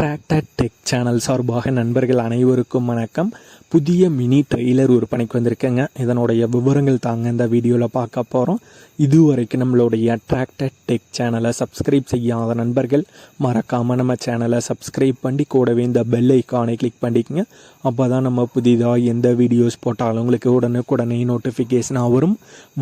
Tractor tech channel சார்பாக நண்பர்கள் அனைவருக்கும் வணக்கம். புதிய மினி ட்ரெய்லர் விற்பனைக்கு வந்திருக்கேங்க. இதனுடைய விவரங்கள் தாங்க இந்த வீடியோவில் பார்க்க போகிறோம் இதுவரைக்கும் நம்மளுடைய டிராக்டர் டெக் சேனலை சப்ஸ்கிரைப் செய்யாத நண்பர்கள் மறக்காமல் நம்ம சேனலை சப்ஸ்கிரைப் பண்ணி கூடவே இந்த பெல் ஐக்கானை கிளிக் பண்ணிக்கங்க. அப்போ தான் நம்ம புதிதாக எந்த வீடியோஸ் போட்டாலும் உங்களுக்கு உடனுக்குடனே நோட்டிஃபிகேஷனாக வரும்.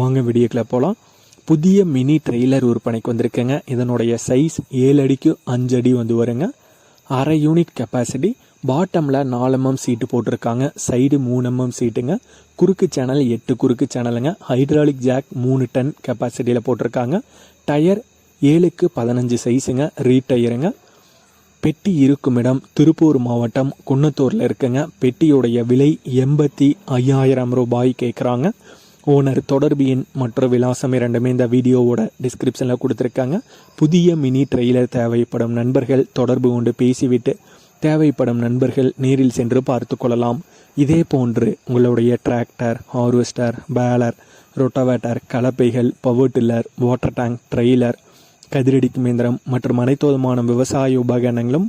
வாங்க வீடியோக்கில் போகலாம் புதிய மினி ட்ரெய்லர் விற்பனைக்கு வந்திருக்கேங்க. இதனுடைய சைஸ் ஏழு அடிக்கு அஞ்சு அடி வந்து வருங்க. அரை யூனிட் கெப்பாசிட்டி பாட்டமில் நாலு எம்எம் சீட்டு போட்டிருக்காங்க. சைடு மூணு எம்எம் சீட்டுங்க குறுக்கு சேனல் எட்டு குறுக்கு சேனலுங்க ஹைட்ராலிக் ஜாக் மூணு டன் கெப்பாசிட்டியில் போட்டிருக்காங்க. டயர் ஏழுக்கு பதினஞ்சு சைஸுங்க ரீடயருங்க பெட்டி இருக்கும் இடம் திருப்பூர் மாவட்டம் குன்னத்தூரில் இருக்குங்க. பெட்டியுடைய விலை எண்பத்தி ஐயாயிரம் ரூபாய் கேட்குறாங்க ஓனர் தொடர்பு எண் மற்றும் விலாசம் இரண்டுமே இந்த வீடியோவோட டிஸ்கிரிப்ஷனில் கொடுத்துருக்காங்க. புதிய மினி ட்ரெய்லர் தேவைப்படும் நண்பர்கள் தொடர்பு கொண்டு பேசிவிட்டு தேவைப்படும் நண்பர்கள் நேரில் சென்று பார்த்து கொள்ளலாம். இதே போன்று உங்களுடைய tractor harvester baler rotavator கலப்பைகள் power tiller water tank trailer கதிரடிக்கும் இயந்திரம் மற்றும் அனைத்து விதமான விவசாய உபகரணங்களும்